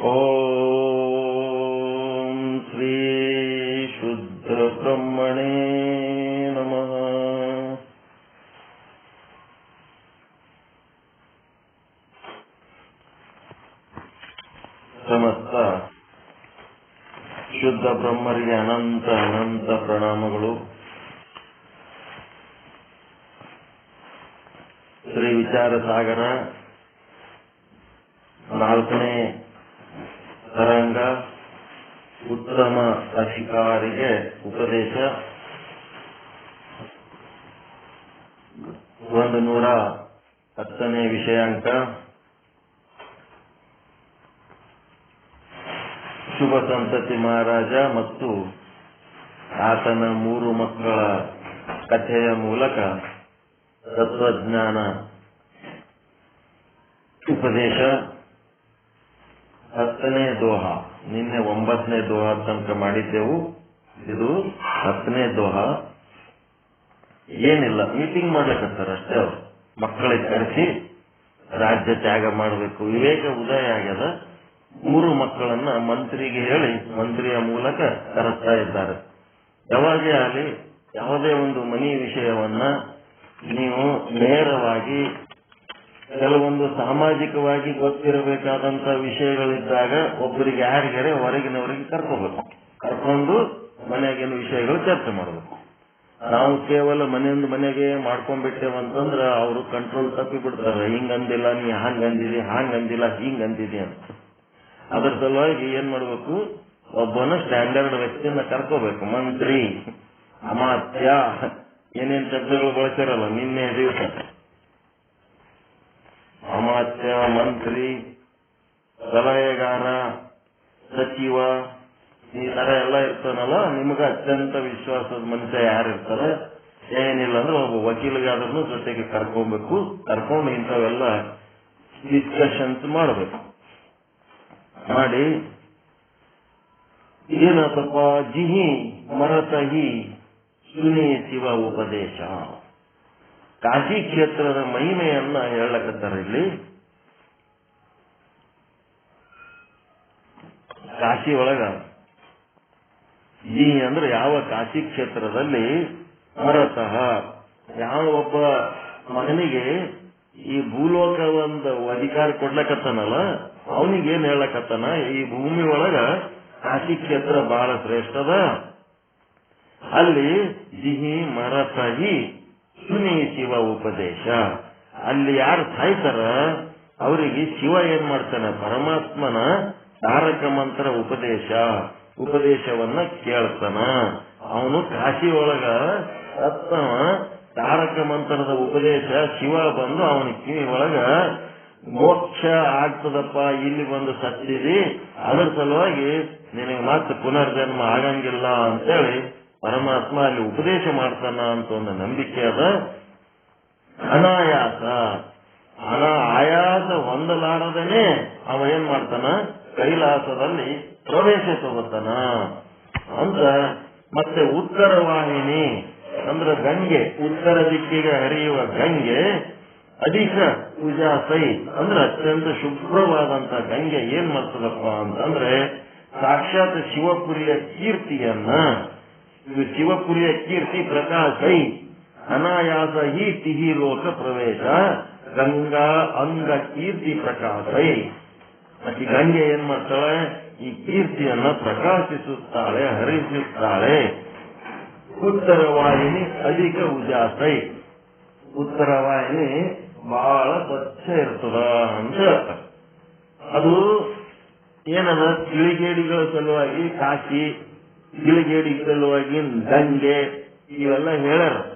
ॐ श्री शुद्धब्रह्मणे नमः ಸಮಸ್ತ ಶುದ್ಧ ಬ್ರಹ್ಮರಿಗೆ ಅನಂತ ಅನಂತ ಪ್ರಣಾಮಗಳು ಶ್ರೀ ವಿಚಾರ ಸಾಗರ ನಾಲ್ಕನೇ ತರಂಗ ಉತ್ತಮ ಅಧಿಕಾರಿಗೆ ಉಪದೇಶ. ಒಂದು ನೂರ ಹತ್ತನೇ ವಿಷಯಾಂಕ. ಶುಭ ಸಂತತಿ ಮಹಾರಾಜ ಮತ್ತು ಆತನ ಮೂರು ಮಕ್ಕಳ ಕಥೆಯ ಮೂಲಕ ತತ್ವಜ್ಞಾನ ಉಪದೇಶ. ಹತ್ತನೇ ದೋಹ. ನಿನ್ನೆ ಒಂಬತ್ತನೇ ದೋಹ ತನಕ ಮಾಡಿದ್ದೆವು. ಇದು ಹತ್ತನೇ ದೋಹ. ಏನಿಲ್ಲ ಮೀಟಿಂಗ್ ಮಾಡ್ಲಿಕ್ಕತ್ತಾರ ಅಷ್ಟೇ ಅವ್ರು. ಮಕ್ಕಳಿಗೆ ಕರೆಸಿ ರಾಜ್ಯ ತ್ಯಾಗ ಮಾಡಬೇಕು. ವಿವೇಕ ಉದಯ ಆಗ್ಯದ. ಮೂರು ಮಕ್ಕಳನ್ನ ಮಂತ್ರಿಗೆ ಹೇಳಿ, ಮಂತ್ರಿಯ ಮೂಲಕ ಕರೆಸ್ತಾ ಇದ್ದಾರೆ. ಯಾವಾಗೇ ಆಗಲಿ, ಯಾವುದೇ ಒಂದು ಮನಿ ವಿಷಯವನ್ನ ನೀವು ನೇರವಾಗಿ ಕೆಲವೊಂದು ಸಾಮಾಜಿಕವಾಗಿ ಗೊತ್ತಿರಬೇಕಾದಂತ ವಿಷಯಗಳಿದ್ದಾಗ ಒಬ್ಬರಿಗೆ ಯಾರಿಗಾರೆ ಹೊರಗಿನವರಿಗೆ ಕರ್ಕೋಬೇಕು. ಕರ್ಕೊಂಡು ಮನೆಯಾಗಿನ ವಿಷಯಗಳು ಚರ್ಚೆ ಮಾಡಬೇಕು. ನಾವು ಕೇವಲ ಮನೆಯಿಂದ ಮನೆಗೆ ಮಾಡ್ಕೊಂಡ್ಬಿಟ್ಟೇವ ಅಂತಂದ್ರ ಅವರು ಕಂಟ್ರೋಲ್ ತಪ್ಪಿ ಬಿಡ್ತಾರೆ. ಹಿಂಗಂದಿಲ್ಲ, ನೀ ಹಂಗಂದಿದಿ, ಹಂಗಂದಿಲ್ಲ, ಹಿಂಗಂದಿದಿ ಅಂತ. ಅದರ ಸಲುವಾಗಿ ಏನ್ ಮಾಡಬೇಕು? ಒಬ್ಬನ ಸ್ಟ್ಯಾಂಡರ್ಡ್ ವ್ಯಕ್ತಿಯನ್ನ ಕರ್ಕೋಬೇಕು. ಮಂತ್ರಿ, ಅಮಾತ್ಯ, ಏನೇನ್ ಶಬ್ದಗಳು ಬಳಸಿರಲ್ಲ ನಿನ್ನೆ ದಿವಸ. ಅಮಾತ್ಯ ಮಂತ್ರಿ, ಸಲಹೆಗಾರ, ಸಚಿವ, ಈ ತರ ಎಲ್ಲ ಇರ್ತಾನಲ್ಲ, ನಿಮಗ ಅತ್ಯಂತ ವಿಶ್ವಾಸದ ಮನುಷ್ಯ ಯಾರು ಇರ್ತಾರೆ? ಏನಿಲ್ಲ ಅಂದ್ರೆ ಒಬ್ಬ ವಕೀಲಿಗಾದ್ರೂ ಜೊತೆಗೆ ಕರ್ಕೊಬೇಕು. ಕರ್ಕೊಂಡು ಇಂಥವೆಲ್ಲ ಡಿಸ್ಕಷನ್ಸ್ ಮಾಡಬೇಕು. ಮಾಡಿ, ಏನಪ್ಪ, ಜಿಹಿ ಮರತಹಿ ಶಿವ ಉಪದೇಶ. ಕಾಶಿ ಕ್ಷೇತ್ರದ ಮಹಿಮೆಯನ್ನ ಹೇಳಕತ್ತಾರ ಇಲ್ಲಿ. ಕಾಶಿ ಒಳಗ. ಈ ಅಂದ್ರೆ ಯಾವ ಕಾಶಿ ಕ್ಷೇತ್ರದಲ್ಲಿ ಅರತಃ ಯಾವ ಒಬ್ಬ ಮಗನಿಗೆ ಈ ಭೂಲೋಕ ಒಂದು ಅಧಿಕಾರ ಕೊಡ್ಲಕತ್ತಾನಲ್ಲ, ಅವನಿಗೇನ್ ಹೇಳಕತ್ತಾನ? ಈ ಭೂಮಿ ಒಳಗ ಕಾಶಿ ಕ್ಷೇತ್ರ ಬಹಳ ಶ್ರೇಷ್ಠದ. ಅಲ್ಲಿ ಜಿಹಿ ಮರತಹಿ ಸುನಿ ಶಿವ ಉಪದೇಶ. ಅಲ್ಲಿ ಯಾರು ಸಾಯ್ತಾರ, ಅವರಿಗೆ ಶಿವ ಏನ್ ಮಾಡ್ತಾನೆ? ಪರಮಾತ್ಮನ ತಾರಕ ಮಂತ್ರ ಉಪದೇಶ. ಉಪದೇಶವನ್ನ ಕೇಳ್ತಾನ. ಅವನು ಕಾಶಿ ಒಳಗ ಸತ್ತವ. ತಾರಕ ಮಂತ್ರದ ಉಪದೇಶ, ಶಿವ ಬಂದು ಅವನ ಕಿವಿ ಒಳಗ ಮೋಕ್ಷ ಆಗ್ತದಪ್ಪ, ಇಲ್ಲಿ ಬಂದು ಸತ್ತಿದಿ, ಅದರ ಸಲುವಾಗಿ ನಿನಗೆ ಮತ್ತೆ ಪುನರ್ಜನ್ಮ ಆಗಂಗಿಲ್ಲ ಅಂತೇಳಿ ಪರಮಾತ್ಮ ಅಲ್ಲಿ ಉಪದೇಶ ಮಾಡ್ತಾನ ಅಂತ ಒಂದು ನಂಬಿಕೆ ಅದ. ಅನಾಯಾಸ. ಅನಾ ಆಯಾಸ ಹೊಂದಲಾರದೇನೆ ಅವ ಏನ್ ಮಾಡ್ತಾನ? ಕೈಲಾಸದಲ್ಲಿ ಪ್ರವೇಶ ತಗೋತಾನ. ಅಂತ ಮತ್ತೆ ಉತ್ತರ ವಾಹಿನಿ ಅಂದ್ರೆ ಗಂಗೆ, ಉತ್ತರ ದಿಕ್ಕಿಗೆ ಹರಿಯುವ ಗಂಗೆ, ಅಧಿಕ ಪೂಜಾ ಸೈ ಅಂದ್ರೆ ಅತ್ಯಂತ ಶುಭ್ರವಾದಂತ ಗಂಗೆ ಏನ್ ಮಾಡ್ತದಪ್ಪ ಅಂತಂದ್ರೆ ಸಾಕ್ಷಾತ್ ಶಿವಪುರಿಯ ಕೀರ್ತಿಯನ್ನ ಇದು ಶಿವಪುರಿಯ ಕೀರ್ತಿ ಪ್ರಕಾಶೈ ಅನಾಯಾಸ ಹಿ ತಿಹಿ ಲೋಕ ಪ್ರವೇಶ ಗಂಗಾ ಅಂಗ ಕೀರ್ತಿ ಪ್ರಕಾಶೈ. ಮತ್ತೆ ಗಂಗೆ ಏನ್ ಮಾಡ್ತಾಳೆ? ಈ ಕೀರ್ತಿಯನ್ನ ಪ್ರಕಾಶಿಸುತ್ತಾಳೆ, ಹರಿಸುತ್ತಾಳೆ. ಉತ್ತರ ವಾಹಿನಿ ಅಧಿಕ ಉಜಾಸೈ. ಉತ್ತರ ವಾಹಿನಿ ಬಹಳ ಸ್ವಚ್ಛ ಇರ್ತದ ಅಂತ ಅದು ಏನದ? ತಿಳಿಗೇಡಿಗಳ ಸಲುವಾಗಿ ಕಾಶಿ ಗಿಳಿಗೇಡಿ ಸಲುವಾಗಿ ಗಂಗೆ ಇವೆಲ್ಲ ಹೇಳರು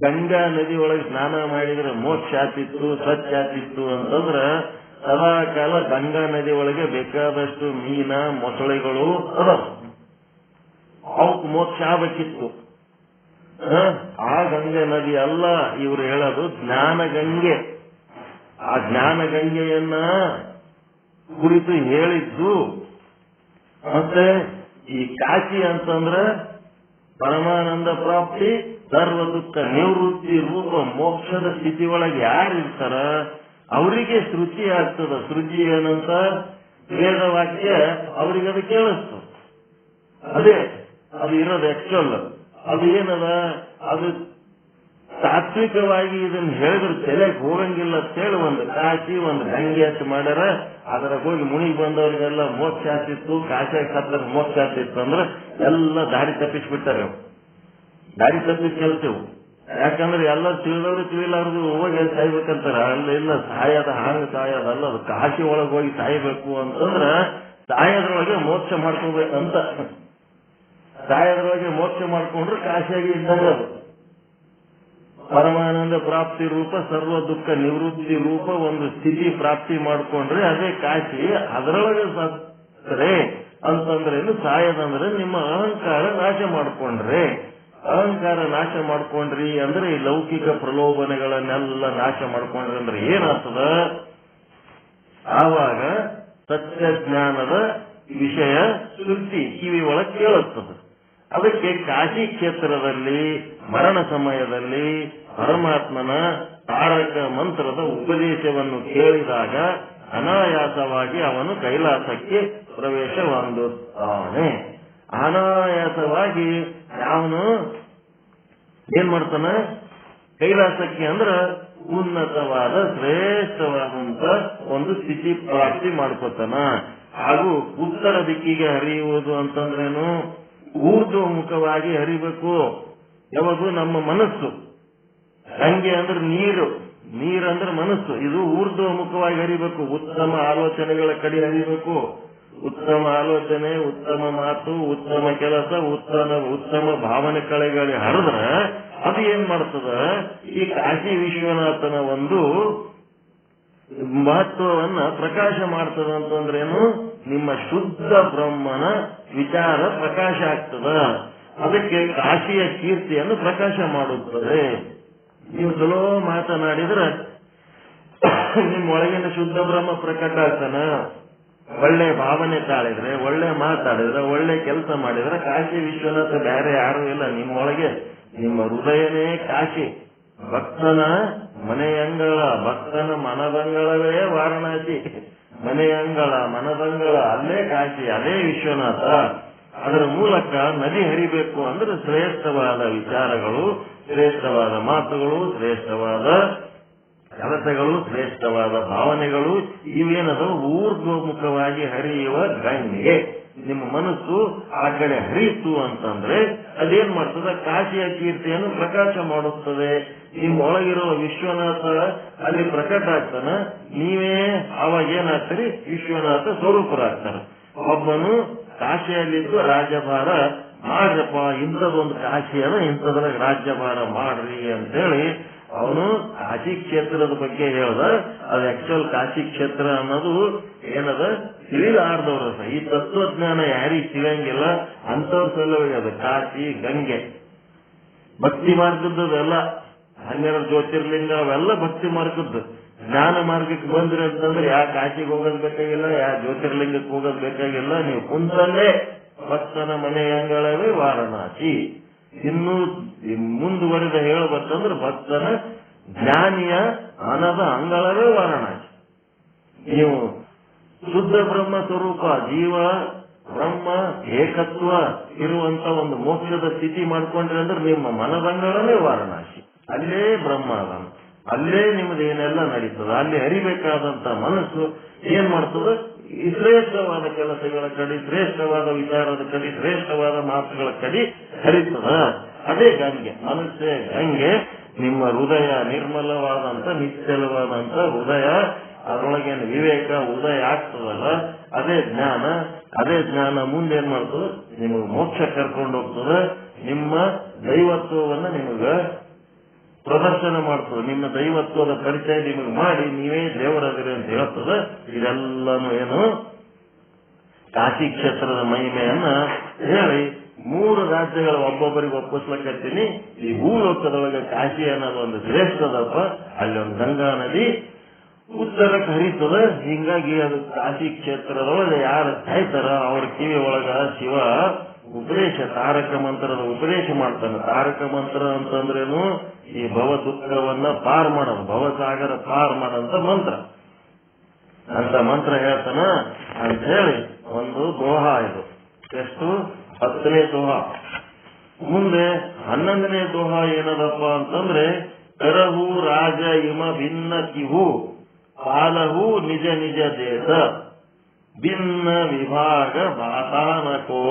ಗಂಗಾ ನದಿ ಒಳಗೆ ಸ್ನಾನ ಮಾಡಿದ್ರೆ ಮೋಕ್ಷ ಆತಿತ್ತು, ಸ್ವಚ್ಛ ಆತಿತ್ತು ಅಂತಂದ್ರ ಸದಾ ಕಾಲ ಗಂಗಾ ನದಿ ಒಳಗೆ ಬೇಕಾದಷ್ಟು ಮೀನ, ಮೊಸಳೆಗಳು ಅದಾವ ಅವಕ್ ಮೋಕ್ಷ ಆಗಬೇಕಿತ್ತು. ಆ ಗಂಗೆ ನದಿ ಅಲ್ಲ ಇವ್ರು ಹೇಳೋದು ಜ್ಞಾನ ಗಂಗೆ. ಆ ಜ್ಞಾನ ಗಂಗೆಯನ್ನ ಕುರಿತು ಹೇಳಿದ್ದು. ಮತ್ತೆ ಈ ಕಾಶಿ ಅಂತಂದ್ರ ಪರಮಾನಂದ ಪ್ರಾಪ್ತಿ, ಸರ್ವ ದುಃಖ ನಿವೃತ್ತಿ, ರೂಪ, ಮೋಕ್ಷದ ಸ್ಥಿತಿ ಒಳಗೆ ಯಾರಿರ್ತಾರ, ಅವರಿಗೆ ಸೃಷ್ಟಿ ಆಗ್ತದ. ಸೃಜಿ ಏನಂತ ವೇದವಾಕ್ಯ ಅವರಿಗೆ ಅದು ಕೇಳಿಸ್ತು ಅದೇ, ಅದು ಇರೋದು ಆಕ್ಚುಲ್ ಅದು ಏನದ? ಅದು ತಾತ್ವಿಕವಾಗಿ ಇದನ್ನ ಹೇಳಿದ್ರೆ ತಲೆಗೆ ಹೋಗಂಗಿಲ್ಲ ಅಂತೇಳಿ ಒಂದು ಕಾಶಿ, ಒಂದು ಗಂಗೆ ಅಂತ ಮಾಡ್ಯಾರ. ಅದರ ಹೋಗಿ ಮುನಿಗ್ ಬಂದವರಿಗೆಲ್ಲ ಮೋಕ್ಷ ಆಗ್ತಿತ್ತು ಕಾಶಿ ಕತ್ರ ಮೋಕ್ಷ ಆಗ್ತಿತ್ತು ಅಂದ್ರೆ ಎಲ್ಲ ದಾರಿ ತಪ್ಪಿಸ್ಬಿಟ್ಟಾರೆ. ದಾರಿ ತಪ್ಪಿಸ್ ಕೇಳ್ತೇವು ಯಾಕಂದ್ರೆ ಎಲ್ಲ ತಿಳಿದವರು ತಿಳಿಲಾರ್ದು ಹೋಗಿ ಸಾಯ್ಬೇಕಂತಾರ. ಅಲ್ಲ ಇಲ್ಲ, ಸಾಯದ ಹಾಂಗ ಸಾಯದ ಅಲ್ಲ, ಅದು ಕಾಶಿ ಒಳಗೆ ಹೋಗಿ ಸಾಯ್ಬೇಕು ಅಂತಂದ್ರ ಸಾಯದ್ರೊಳಗೆ ಮೋಕ್ಷ ಮಾಡ್ಕೋಬೇಕಂತ ಸಾಯದ್ರೊಳಗೆ ಮೋಕ್ಷ ಮಾಡ್ಕೊಂಡ್ರು ಕಾಶಿಯಾಗಿ ಇದ್ದಾಗ ಅದು. ಪರಮಾನಂದ ಪ್ರಾಪ್ತಿ ರೂಪ, ಸರ್ವ ದುಃಖ ನಿವೃತ್ತಿ ರೂಪ ಒಂದು ಸ್ಥಿತಿ ಪ್ರಾಪ್ತಿ ಮಾಡಿಕೊಂಡ್ರೆ ಅದೇ ಕಾಶಿ, ಅದರೊಳಗೆ ಸತ್ತರೆ ಅಂತಂದ್ರೆ ಸಾಯದಂದ್ರೆ ನಿಮ್ಮ ಅಹಂಕಾರ ನಾಶ ಮಾಡಿಕೊಂಡ್ರೆ. ಅಹಂಕಾರ ನಾಶ ಮಾಡ್ಕೊಂಡ್ರಿ ಅಂದ್ರೆ ಈ ಲೌಕಿಕ ಪ್ರಲೋಭನೆಗಳನ್ನೆಲ್ಲ ನಾಶ ಮಾಡ್ಕೊಂಡ್ರಿ ಅಂದ್ರೆ ಏನಾಗ್ತದ? ಆವಾಗ ಸತ್ಯ ಜ್ಞಾನದ ವಿಷಯ ಶ್ರುತಿ ಕಿವಿ ಒಳಗೆ ಕೇಳುತ್ತದೆ. ಅದಕ್ಕೆ ಕಾಶಿ ಕ್ಷೇತ್ರದಲ್ಲಿ, ಮರಣ ಸಮಯದಲ್ಲಿ ಪರಮಾತ್ಮನ ತಾರಕ ಮಂತ್ರದ ಉಪದೇಶವನ್ನು ಕೇಳಿದಾಗ ಅನಾಯಾಸವಾಗಿ ಅವನು ಕೈಲಾಸಕ್ಕೆ ಪ್ರವೇಶ ಹೊಂದುತ್ತಾನೆ ಅನಾಯಾಸವಾಗಿ ಅವನು ಏನ್ ಮಾಡ್ತಾನ? ಕೈಲಾಸಕ್ಕೆ ಅಂದ್ರ ಉನ್ನತವಾದ, ಶ್ರೇಷ್ಠವಾದಂತ ಒಂದು ಸ್ಥಿತಿ ಪ್ರಾಪ್ತಿ ಮಾಡ್ಕೋತಾನ. ಹಾಗೂ ಉತ್ತರ ದಿಕ್ಕಿಗೆ ಹರಿಯುವುದು ಅಂತಂದ್ರೇನು? ಊರ್ಧ್ವಮುಖವಾಗಿ ಹರಿಬೇಕು. ಯಾವುದು ನಮ್ಮ ಮನಸ್ಸು. ಹಂಗೆ ಅಂದ್ರೆ ನೀರು. ನೀರಂದ್ರೆ ಮನಸ್ಸು. ಇದು ಊರ್ಧ್ವಮುಖವಾಗಿ ಹರಿಬೇಕು. ಉತ್ತಮ ಆಲೋಚನೆಗಳ ಕಡೆ ಹರಿಬೇಕು. ಉತ್ತಮ ಆಲೋಚನೆ, ಉತ್ತಮ ಮಾತು, ಉತ್ತಮ ಕೆಲಸ, ಉತ್ತಮ ಉತ್ತಮ ಭಾವನೆ ಕಳೆಗಳ ಹರಿದ್ರೆ ಅದು ಏನ್ ಮಾಡ್ತದ? ಈ ಕಾಶಿ ವಿಶ್ವನಾಥನ ಒಂದು ಮಹತ್ವವನ್ನ ಪ್ರಕಾಶ ಮಾಡ್ತದ ಅಂತಂದ್ರೇನು ನಿಮ್ಮ ಶುದ್ಧ ಬ್ರಹ್ಮನ ವಿಚಾರ ಪ್ರಕಾಶ ಆಗ್ತದ. ಅದಕ್ಕೆ ಕಾಶಿಯ ಕೀರ್ತಿಯನ್ನು ಪ್ರಕಾಶ ಮಾಡುತ್ತದೆ. ನೀವು ಚಲೋ ಮಾತನಾಡಿದ್ರೆ ನಿಮ್ಮ ಒಳಗಿನ ಶುದ್ಧ ಬ್ರಹ್ಮ ಪ್ರಕಟ ಆಗ್ತಾನ. ಒಳ್ಳೆ ಭಾವನೆ ತಾಳಿದ್ರೆ ಒಳ್ಳೆ ಮಾತಾಡಿದ್ರೆ ಒಳ್ಳೆ ಕೆಲಸ ಮಾಡಿದ್ರೆ ಕಾಶಿ ವಿಶ್ವನಾಥ ಬೇರೆ ಯಾರು ಇಲ್ಲ. ನಿಮ್ಮೊಳಗೆ ನಿಮ್ಮ ಹೃದಯನೇ ಕಾಶಿ. ಭಕ್ತನ ಮನೆಯಂಗಳ ಭಕ್ತನ ಮನದಂಗಳವೇ ವಾರಣಾಸಿ. ಮನೆಯಂಗಳ, ಮನದಂಗಳ, ಅಲ್ಲೇ ಕಾಶಿ ಅದೇ ವಿಶ್ವನಾಥ. ಅದರ ಮೂಲಕ ನದಿ ಹರಿಬೇಕು ಅಂದ್ರೆ ಶ್ರೇಷ್ಠವಾದ ವಿಚಾರಗಳು, ಶ್ರೇಷ್ಠವಾದ ಮಾತುಗಳು, ಶ್ರೇಷ್ಠವಾದ ಕೆಲಸಗಳು, ಶ್ರೇಷ್ಠವಾದ ಭಾವನೆಗಳು, ಇವೇನದು ಊರ್ಧ್ವಮುಖವಾಗಿ ಹರಿಯುವ ಗಂಗೆ. ನಿಮ್ಮ ಮನಸ್ಸು ಆ ಕಡೆ ಹರಿಯಿತು ಅಂತಂದ್ರೆ ಅದೇನ್ ಮಾಡ್ತದೆ? ಕಾಶಿಯ ಕೀರ್ತಿಯನ್ನು ಪ್ರಕಾಶ ಮಾಡುತ್ತದೆ. ನಿಮ್ಮ ಒಳಗಿರುವ ವಿಶ್ವನಾಥ ಅಲ್ಲಿ ಪ್ರಕಟ ಆಗ್ತಾನ. ನೀವೇ ಅವಾಗ ಏನಾಗ್ತೀರಿ? ವಿಶ್ವನಾಥ ಸ್ವರೂಪರಾಗ್ತಾರ. ಒಬ್ಬನು ಕಾಶಿಯಲ್ಲಿದ್ದು ರಾಜ್ಯಭಾರ ಮಾಡ್ರಪ್ಪ ಇಂಥದೊಂದು ಕಾಶಿಯನ್ನ ಇಂಥದ್ರ ರಾಜ್ಯಭಾರ ಮಾಡ್ರಿ ಅಂತೇಳಿ ಅವನು ಕಾಶಿ ಕ್ಷೇತ್ರದ ಬಗ್ಗೆ ಹೇಳ್ದ. ಅದು ಆಕ್ಚುಲ್ ಕಾಶಿ ಕ್ಷೇತ್ರ ಅನ್ನೋದು ಏನದ? ತಿಳಿಲಾರ್ದವ್ರ ಈ ತತ್ವಜ್ಞಾನ ಯಾರಿಗೆ ತಿಳಿಯಂಗಿಲ್ಲ ಅಂತವ್ರ ಸಲುವಾಗಿ ಅದು ಕಾಶಿ, ಗಂಗೆ. ಭಕ್ತಿ ಮಾರ್ಗದ್ದೆಲ್ಲ ಹನ್ನೆರಡು ಜ್ಯೋತಿರ್ಲಿಂಗ ಅವೆಲ್ಲ ಭಕ್ತಿ ಮಾರ್ಗದ್ದು. ಜ್ಞಾನ ಮಾರ್ಗಕ್ಕೆ ಬಂದ್ರಿ ಅಂತಂದ್ರೆ ಯಾ ಕಾಶಿಗೆ ಹೋಗೋದ್ ಬೇಕಾಗಿಲ್ಲ, ಯಾ ಜ್ಯೋತಿರ್ಲಿಂಗಕ್ಕೆ ಹೋಗೋದ್ ಬೇಕಾಗಿಲ್ಲ, ನೀವು ಕುಂತಲ್ಲೇ ಭಕ್ತನ ಮನೆ ಅಂಗಳವೇ ವಾರಣಾಸಿ. ಇನ್ನು ಮುಂದುವರೆದ ಹೇಳ್ಬೇಕಂದ್ರೆ ಭಕ್ತನ ಜ್ಞಾನಿಯ ಮನದ ಅಂಗಳವೇ ವಾರಣಾಸಿ. ನೀವು ಶುದ್ಧ ಬ್ರಹ್ಮ ಸ್ವರೂಪ, ಜೀವ, ಬ್ರಹ್ಮ, ಏಕತ್ವ ಇರುವಂತ ಒಂದು ಮೋಕ್ಷದ ಸ್ಥಿತಿ ಮಾಡ್ಕೊಂಡ್ರೆ ಅಂದ್ರೆ ನಿಮ್ಮ ಮನದಂಗಳನೇ ವಾರಣಾಸಿ. ಅಲ್ಲೇ ಬ್ರಹ್ಮ ಅಲ್ಲೇ ನಿಮ್ದು ಏನೆಲ್ಲ ನಡೀತದ, ಅಲ್ಲಿ ಹರಿಬೇಕಾದಂತ ಮನಸ್ಸು ಏನ್ ಮಾಡ್ತದ? ಶ್ರೇಷ್ಠವಾದ ಕೆಲಸಗಳ ಕಡೆ, ಶ್ರೇಷ್ಠವಾದ ವಿಚಾರದ ಕಡೆ, ಶ್ರೇಷ್ಠವಾದ ಮಾತುಗಳ ಕಡೆ ಹರಿತದ. ಅದೇ ಗಂಗೆ, ಮನಸ್ಸೇ ಗಂಗೆ, ನಿಮ್ಮ ಹೃದಯ ನಿರ್ಮಲವಾದಂತ ನಿಶ್ಚಲವಾದಂತ ಹೃದಯ ಅದರೊಳಗೇನು ವಿವೇಕ, ಉದಯ ಆಗ್ತದಲ್ಲ? ಅದೇ ಜ್ಞಾನ. ಅದೇ ಜ್ಞಾನ ಮುಂದೇನ್ ಮಾಡ್ತದೆ? ನಿಮಗೆ ಮೋಕ್ಷ ಕರ್ಕೊಂಡು ಹೋಗ್ತದೆ. ನಿಮ್ಮ ದೈವತ್ವವನ್ನ ನಿಮಗ ಪ್ರದರ್ಶನ ಮಾಡ್ತದೆ. ನಿಮ್ಮ ದೈವತ್ವದ ಪರಿಚಯ ನಿಮಗೆ ಮಾಡಿ ನೀವೇ ದೇವರಾದಿರಿ ಅಂತ ಹೇಳ್ತದೆ. ಇದೆಲ್ಲಾನು ಏನು? ಕಾಶಿ ಕ್ಷೇತ್ರದ ಮಹಿಮೆಯನ್ನ ಹೇಳಿ ಮೂರು ರಾಜ್ಯಗಳ ಒಬ್ಬೊಬ್ಬರಿಗೆ ಒಪ್ಪಿಸ್ಲಕತ್ತೀನಿ ಈ ಭೂಲೋಕದೊಳಗೆ ಕಾಶಿ ಅನ್ನೋದು ಒಂದು ಶ್ರೇಷ್ಠದಪ್ಪ. ಅಲ್ಲಿ ಒಂದು ಗಂಗಾ ನದಿ. ಉತ್ತರಕ್ಕೆ ಹರಿತದ ಹಿಂಗಾಗಿ ಅದು ಕಾಶಿ ಕ್ಷೇತ್ರದೊಳಗೆ ಯಾರು ಸಾಯ್ತಾರ ಅವ್ರ ಕಿವಿ ಒಳಗ ಶಿವ ಉಪದೇಶ, ತಾರಕ ಮಂತ್ರದ ಉಪದೇಶ ಮಾಡ್ತಾನೆ. ತಾರಕ ಮಂತ್ರ ಅಂತಂದ್ರೇನು? ಈ ಭವ ದುಃಖವನ್ನ ಪಾರ್ ಮಾಡೋದು ಭವಸಾಗರ ಪಾರ್ ಮಾಡಂತ ಮಂತ್ರ. ಅಂತ ಮಂತ್ರ ಹೇಳ್ತಾನ ಅಂತ ಹೇಳಿ, ಒಂದು ದೋಹ ಇದು. ಎಷ್ಟು? ಹತ್ತನೇ ದೋಹ. ಮುಂದೆ ಹನ್ನೊಂದನೇ ದೋಹ ಏನದಪ್ಪ ಅಂತಂದ್ರೆ, ಕರಹು ರಾಜ ಇಮ ಭಿನ್ನ ಕಿಹು. ಪಾಲಹು ನಿಜ ನಿಜ ದೇಶ. ಭಿನ್ನ ವಿಭಾಗ ಬಾತಾನಕೋ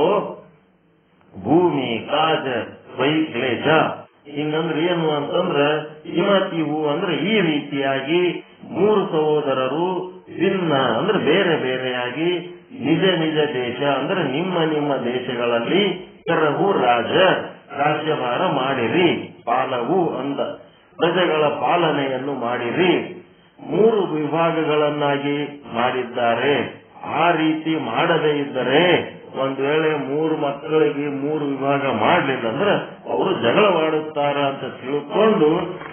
ಭೂಮಿ, ಕಾಜ ವೈಕ್ಲೇಶ ಹಿಂಗಂದ್ರೆ ಏನು ಅಂತಂದ್ರೆ ಇಮತಿಹು ಅಂದ್ರೆ ಈ ರೀತಿಯಾಗಿ ಮೂರು ಸಹೋದರರು ಭಿನ್ನ ಅಂದ್ರೆ ಬೇರೆ ಬೇರೆಯಾಗಿ ನಿಜ ನಿಜ ದೇಶ ಅಂದ್ರೆ ನಿಮ್ಮ ನಿಮ್ಮ ದೇಶಗಳಲ್ಲಿ ಕರವು ರಾಜ ರಾಜ್ಯಭಾರ ಮಾಡಿರಿ, ಪಾಲವು ಅಂದ. ಪ್ರಜೆಗಳ ಪಾಲನೆಯನ್ನು ಮಾಡಿರಿ. ಮೂರು ವಿಭಾಗಗಳನ್ನಾಗಿ ಮಾಡಿದ್ದಾರೆ. ಆ ರೀತಿ ಮಾಡದೇ ಇದ್ದರೆ ಒಂದ್ ವೇಳೆ ಮೂರು ಮಕ್ಕಳಿಗೆ ಮೂರು ವಿಭಾಗ ಮಾಡಲಿಲ್ಲ ಅಂದ್ರೆ ಅವರು ಜಗಳವಾಡುತ್ತಾರ ಅಂತ ತಿಳ್ಕೊಂಡು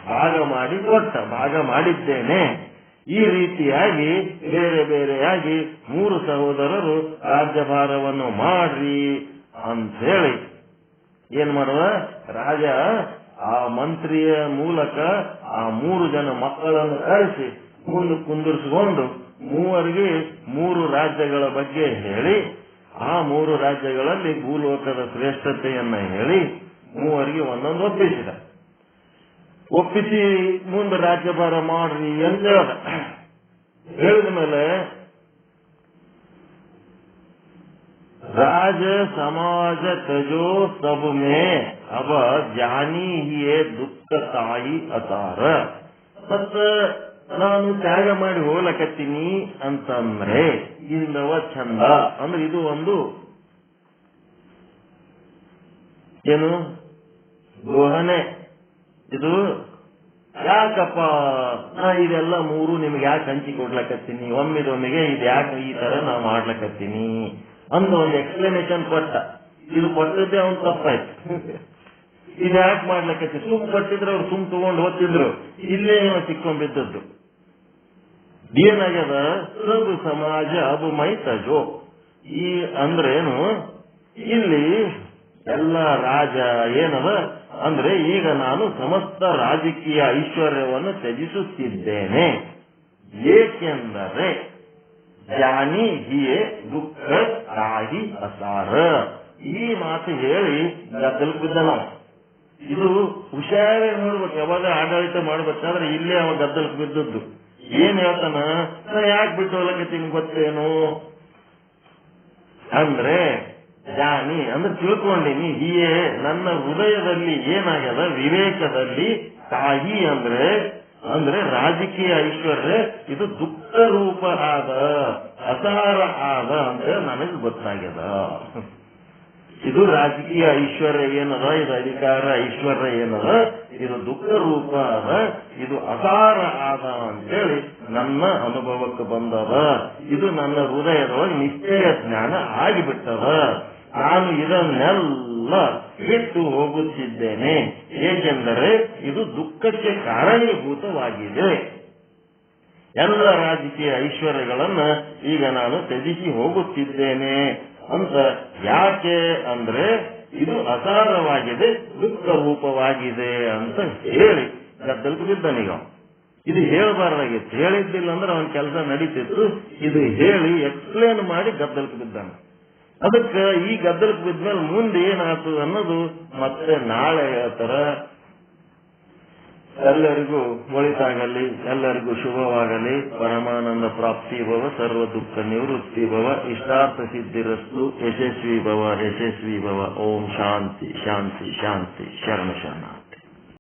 ಭಾಗ ಮಾಡಿ ಕೊಟ್ಟ ಭಾಗ ಮಾಡಿದ್ದೇನೆ. ಈ ರೀತಿಯಾಗಿ ಬೇರೆ ಬೇರೆಯಾಗಿ ಮೂರು ಸಹೋದರರು ರಾಜ್ಯಭಾರವನ್ನು ಮಾಡ್ರಿ ಅಂತ ಹೇಳಿ ಏನ್ ಮಾಡುವ ರಾಜ ಆ ಮಂತ್ರಿಯ ಮೂಲಕ ಆ ಮೂರು ಜನ ಮಕ್ಕಳನ್ನು ಕರೆಸಿ ಮುಂದೆ ಕುಂದಿರಿಸಿಕೊಂಡು ಮೂವರಿಗೆ ಮೂರು ರಾಜ್ಯಗಳ ಬಗ್ಗೆ ಹೇಳಿ, ಆ ಮೂರು ರಾಜ್ಯಗಳಲ್ಲಿ ಭೂಲೋಕದ ಶ್ರೇಷ್ಠತೆಯನ್ನ ಹೇಳಿ ಮೂವರಿಗೆ ಒಂದೊಂದು ಒಪ್ಪಿಸಿದ. ಒಪ್ಪಿಸಿ ಮುಂದೆ ರಾಜ್ಯಭಾರ ಮಾಡ್ರಿ ಅಂತ ಹೇಳಿದ. ಮೇಲೆ ರಾಜ ಸಮಾಜ ತಜೋ ಸಬ್ ಮೇ ಅವ ಜಾನಿ ಹಿಯೇ ದುಃಖ ತಾಯಿ ಅತಾರ ಮತ್ತ ನಾನು ತ್ಯಾಗ ಮಾಡಿ ಹೋಗ್ಲಕತ್ತೀನಿ ಅಂತಂದ್ರೆ ಇಲ್ಲವ ಚಂದ ಅಂದ್ರೆ ಇದು ಒಂದು ಏನು? ಗೋಹನೆ. ಇದು ಯಾಕಪ್ಪ? ನಾ ಇದೆಲ್ಲ ಮೂರು ನಿಮ್ಗೆ ಯಾಕೆ ಹಂಚಿ ಕೊಡ್ಲಕತ್ತೀನಿ? ಒಮ್ಮಿದೊಮ್ಮಿಗೆ ಇದು ಯಾಕೆ ಈ ತರ ನಾ ಮಾಡ್ಲಕತ್ತೀನಿ? ಅಂದ ಒಂದು ಎಕ್ಸ್ಪ್ಲನೇಷನ್ ಕೊಟ್ಟ. ಇದು ಕೊಟ್ಟದ್ದೇ ಅವ್ನು ತಪ್ಪಾಯ್ತು. ಇದು ಯಾಕೆ ಮಾಡ್ಲಿಕ್ಕೆ ಸುಮ್ ಕೊಟ್ಟಿದ್ರೆ, ಅವ್ರು ಸುಮ್ ತಗೊಂಡು ಓದ್ತಿದ್ರು ಇಲ್ಲೇ ಸಿಕ್ಕೊಂಡ್ಬಿದ್ದದ್ದು. ಏನಾಗ್ಯದ? ಸಬ್ ಸಮಾಜ ಅಬು ಮೈತಜೋ ಈ ಅಂದ್ರೇನು ಇಲ್ಲಿ ಎಲ್ಲ ರಾಜ ಏನದ? ಅಂದ್ರೆ ಈಗ ನಾನು ಸಮಸ್ತ ರಾಜಕೀಯ ಐಶ್ವರ್ಯವನ್ನು ತ್ಯಜಿಸುತ್ತಿದ್ದೇನೆ. ಏಕೆಂದರೆ ಜಾನಿ ಹಿಯೇ ದುಃಖ ರಾಹಿ ಅಸಾರ. ಈ ಮಾತು ಹೇಳಿ ತಲುಪಿದ್ದ ನಾವು ಇದು ಹುಷಾರೇ ನೋಡ್ಬೇಕು. ಯಾವಾಗ ಆಡಳಿತ ಮಾಡ್ಬೇಕಾದ್ರೆ ಇಲ್ಲೇ ಅವ ಗದ್ದಲ್ ಬಿದ್ದದ್ದು. ಏನ್ ಹೇಳ್ತಾನ? ಯಾಕೆ ಬಿಟ್ಟು ಹೋಗ್ಲಕತ್ತೀನಿ ಗೊತ್ತೇನು? ಅಂದ್ರೆ, ಜಾನಿ, ಅಂದ್ರೆ ತಿಳ್ಕೊಂಡಿನಿ ಹೀಯೇ ನನ್ನ ಹೃದಯದಲ್ಲಿ ಏನಾಗ್ಯದ? ವಿವೇಕದಲ್ಲಿ ತಾಯಿ ಅಂದ್ರೆ ಅಂದ್ರೆ ರಾಜಕೀಯ ಐಶ್ವರ್ಯ, ಇದು ದುಃಖ ರೂಪ ಆದ, ಅಸಾರ ಆದ ಅಂತ ನನಗೆ ಗೊತ್ತಾಗ್ಯದ. ಇದು ರಾಜಕೀಯ ಐಶ್ವರ್ಯ ಏನದ? ಇದು ಅಧಿಕಾರ ಐಶ್ವರ್ಯ ಏನದ? ಇದು ದುಃಖ ರೂಪ ಅದ? ಇದು ಅಸಾರ ಆದ ಅಂತೇಳಿ ನನ್ನ ಅನುಭವಕ್ಕೆ ಬಂದದ. ಇದು ನನ್ನ ಹೃದಯದೊಳಗೆ ನಿಶ್ಚಯ ಜ್ಞಾನ ಆಗಿಬಿಟ್ಟದ. ನಾನು ಇದನ್ನೆಲ್ಲ ಬಿಟ್ಟು ಹೋಗುತ್ತಿದ್ದೇನೆ. ಏಕೆಂದರೆ ಇದು ದುಃಖಕ್ಕೆ ಕಾರಣೀಭೂತವಾಗಿದೆ. ಎಲ್ಲ ರಾಜಕೀಯ ಐಶ್ವರ್ಯಗಳನ್ನ ಈಗ ನಾನು ತ್ಯಜಿಸಿ ಹೋಗುತ್ತಿದ್ದೇನೆ. ಅಂತ ಯಾಕೆ ಅಂದ್ರೆ ಇದು ಅಸಾರವಾಗಿದೆ ದುಃಖ ರೂಪವಾಗಿದೆ ಅಂತ ಹೇಳಿ. ಗದ್ದಲ್ಕು ಬಿದ್ದನೀಗ ಇದು ಹೇಳಬಾರ್ದಾಗಿತ್ತು ಹೇಳಿದ್ದಿಲ್ಲ ಅಂದ್ರೆ ಅವನ ಕೆಲಸ ನಡೀತಿತ್ತು. ಇದು ಹೇಳಿ ಎಕ್ಸ್ಪ್ಲೇನ್ ಮಾಡಿ ಗದ್ದಲ್ಕು ಬಿದ್ದಾನೆ ಅದಕ್ಕೆ ಈ ಗದ್ದಲಕ್ಕೆ ಬಿದ್ಮೇಲೆ ಮುಂದೆ ಏನಾಯ್ತು ಅನ್ನೋದು ಮತ್ತೆ ನಾಳೆ ಹೇಳ್ತಾರ ಎಲ್ಲರಿಗೂ ಒಳಿತಾಗಲಿ ಎಲ್ಲರಿಗೂ ಶುಭವಾಗಲಿ. ಪರಮಾನಂದ ಪ್ರಾಪ್ತಿ ಭವ, ಸರ್ವ ದುಃಖ ನಿವೃತ್ತಿ ಭವ. ಇಷ್ಟಾರ್ಥ ಸಿದ್ಧಿರಸ್ತು, ಯಶಸ್ವಿ ಭವ ಯಶಸ್ವಿ ಭವ. ಓಂ ಶಾಂತಿ ಶಾಂತಿ ಶಾಂತಿ. ಶರಣ ಶರಣ